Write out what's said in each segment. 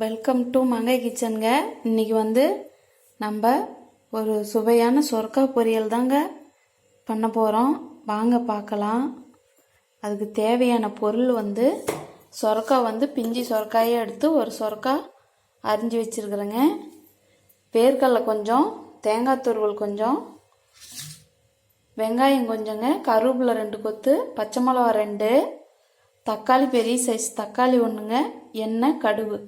Welcome to மங்கை கிச்சனுங்க இன்னைக்கு வந்து நம்ம ஒரு சுவையான சொரக்கா பொரியல் தாங்க பண்ண போகிறோம் வாங்க பார்க்கலாம். அதுக்கு தேவையான பொருள் வந்து சொரக்கா வந்து பிஞ்சி சொரக்காயை எடுத்து ஒரு சொரக்கா அரிஞ்சு வச்சுருக்குறேங்க. வேர்க்கடலை கொஞ்சம் தேங்காய் துருவல் கொஞ்சம் வெங்காயம் கொஞ்சங்க கருவேப்பிலை ரெண்டு கொத்து பச்சை மிளகா ரெண்டு தக்காளி பெரிய சைஸ் தக்காளி ஒன்றுங்க எண்ணெய் கடுகு.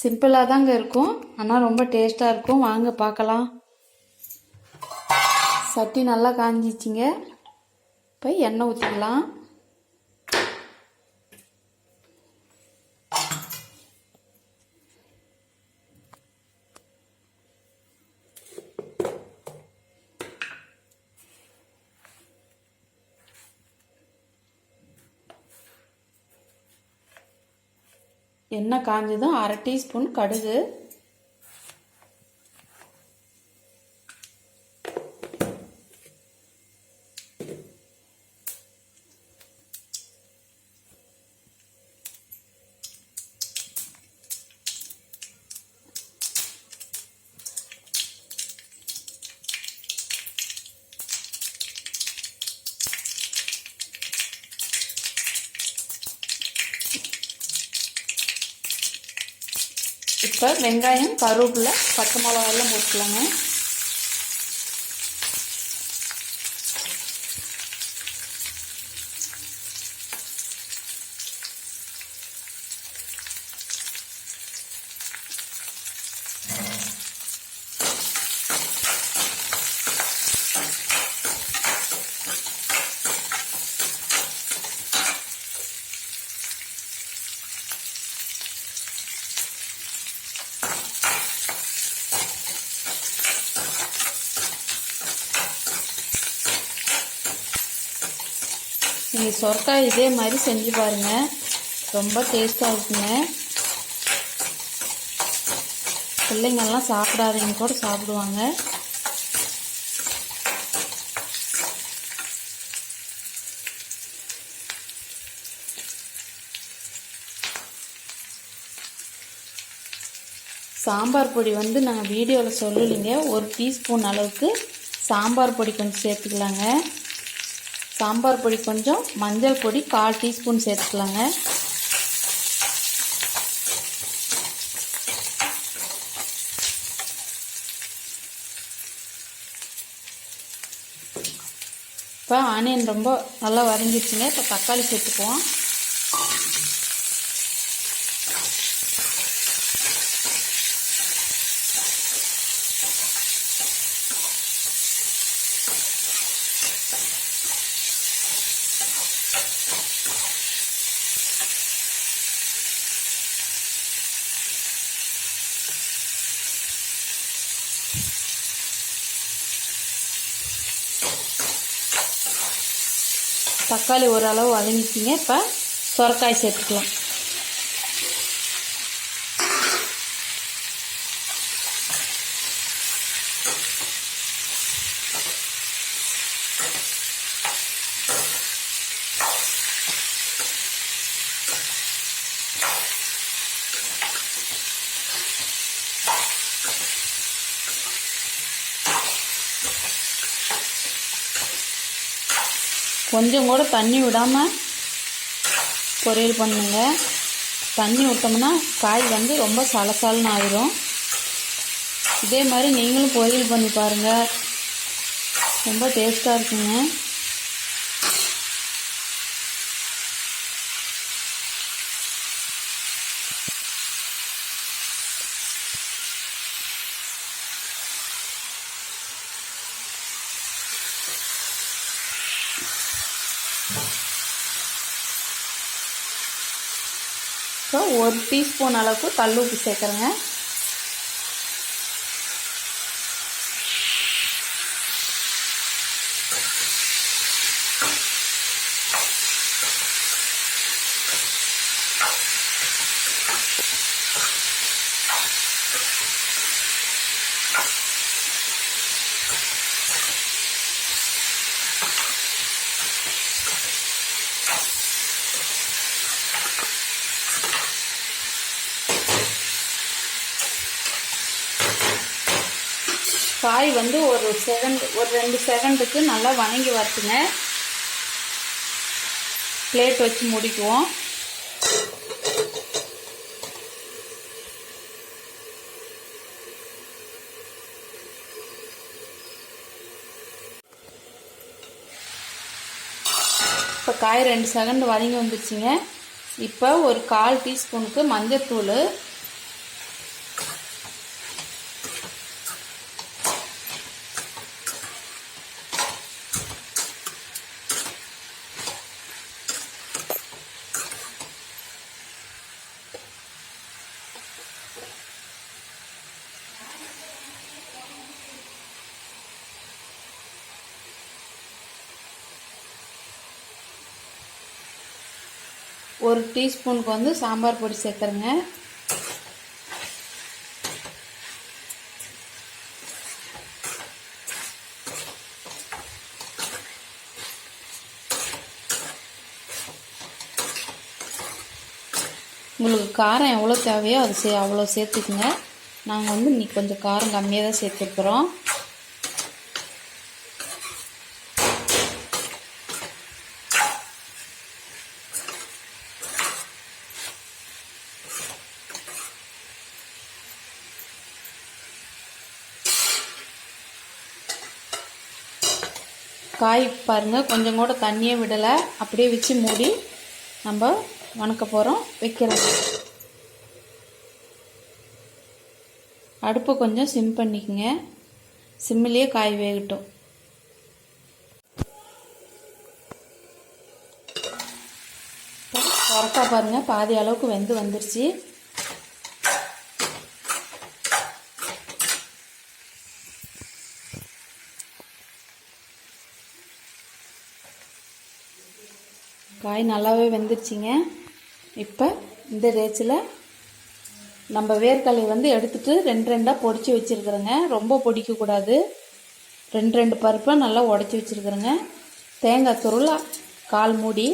சிம்பிளாக தாங்க இருக்கும். ஆனால் ரொம்ப டேஸ்ட்டாக இருக்கும். வாங்க பார்க்கலாம். சட்டி நல்லா காஞ்சிச்சிங்க. போய் எண்ணெய் ஊற்றிக்கலாம் எண்ணெய் காஞ்சதும் அரை டீஸ்பூன் கடுகு. இப்போ வெங்காயம் கருவேப்பிலை பச்சை மிளகாயெல்லாம் போட்டுக்கலாங்க. நீங்கள் சொரக்காய் இதே மாதிரி செஞ்சு பாருங்கள் ரொம்ப டேஸ்ட்டாக இருக்குங்க. பிள்ளைங்கள்லாம் சாப்பிடாதவங்க கூட சாப்பிடுவாங்க. சாம்பார் பொடி வந்து நாங்கள் வீடியோவில் சொல்லலைங்க. ஒரு டீஸ்பூன் அளவுக்கு சாம்பார் பொடி கொஞ்சம் சேர்த்துக்கலாங்க. சாம்பார் பொடி கொஞ்சம் மஞ்சள் பொடி கால் டீஸ்பூன் சேர்த்துக்கலாங்க. இப்போ ஆனியன் ரொம்ப நல்லா வரைஞ்சிருச்சுங்க இப்போ தக்காளி சேர்த்துக்குவோம். தக்காளி ஓரளவு வதங்கிக்கிங்க. இப்போ சொரக்காய் சேர்த்துக்கலாம். கொஞ்சம் கூட தண்ணி விடாமல் பொரியல் பண்ணுங்க. தண்ணி விட்டோம்னா காய் வந்து ரொம்ப சலசலன்னு ஆயிரும். இதே மாதிரி நீங்களும் பொரியல் பண்ணி பாருங்கள் ரொம்ப டேஸ்ட்டாக இருக்குங்க. ஸோ ஒரு டீஸ்பூன் அளவுக்கு கல் உப்பு சேர்க்குறேங்க. காய் வந்து ஒரு செகண்ட் ஒரு ரெண்டு செகண்டுக்கு நல்லா வணங்கி வரட்டுங்க. பிளேட் வச்சு முடிக்குவோம். இப்போ காய் ரெண்டு செகண்ட் வதங்கி வந்துருச்சுங்க. இப்போ ஒரு கால் டீஸ்பூனுக்கு மஞ்சத்தூள் ஒரு டீஸ்பூனுக்கு வந்து சாம்பார் பொடி சேர்த்துருங்க உங்களுக்கு காரம் எவ்வளோ தேவையோ அது சே அவ்வளோ சேர்த்துக்குங்க. நாங்கள் வந்து இன்றைக்கி கொஞ்சம் காரம் கம்மியாக தான் சேர்த்துருக்குறோம். காய் பாருங்கள் கொஞ்சம் கூட தண்ணியே விடலை. அப்படியே வச்சு மூடி நம்ம வணக்க போகிறோம் வைக்கிறோம். அடுப்பை கொஞ்சம் சிம் பண்ணிக்கங்க. சிம்மிலேயே காய் வேகட்டும். சொரக்கா பாருங்கள் பாதி அளவுக்கு வெந்து வந்துருச்சு. காய் நல்லாவே வெந்துருச்சிங்க. இப்போ இந்த ரேச்சில் நம்ம வேர்க்கடலை வந்து எடுத்துட்டு ரெண்டு ரெண்டாக பொடிச்சு வச்சுருக்குறேங்க. ரொம்ப பொடிக்கக்கூடாது ரெண்டு ரெண்டு பருப்பை நல்லா உடச்சி வச்சுருக்குறேங்க. தேங்காய் துருள் கால் மூடி.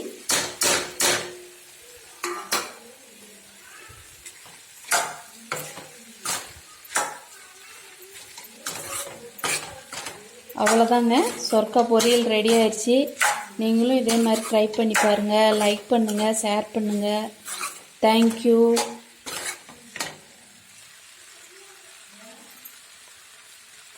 அவ்வளோதாங்க சொர்க்கா பொரியல் ரெடி ஆயிடுச்சு. நீங்களும் இதே மாதிரி ட்ரை பண்ணி பாருங்கள் லைக் பண்ணுங்கள் ஷேர் பண்ணுங்கள் தேங்க்யூ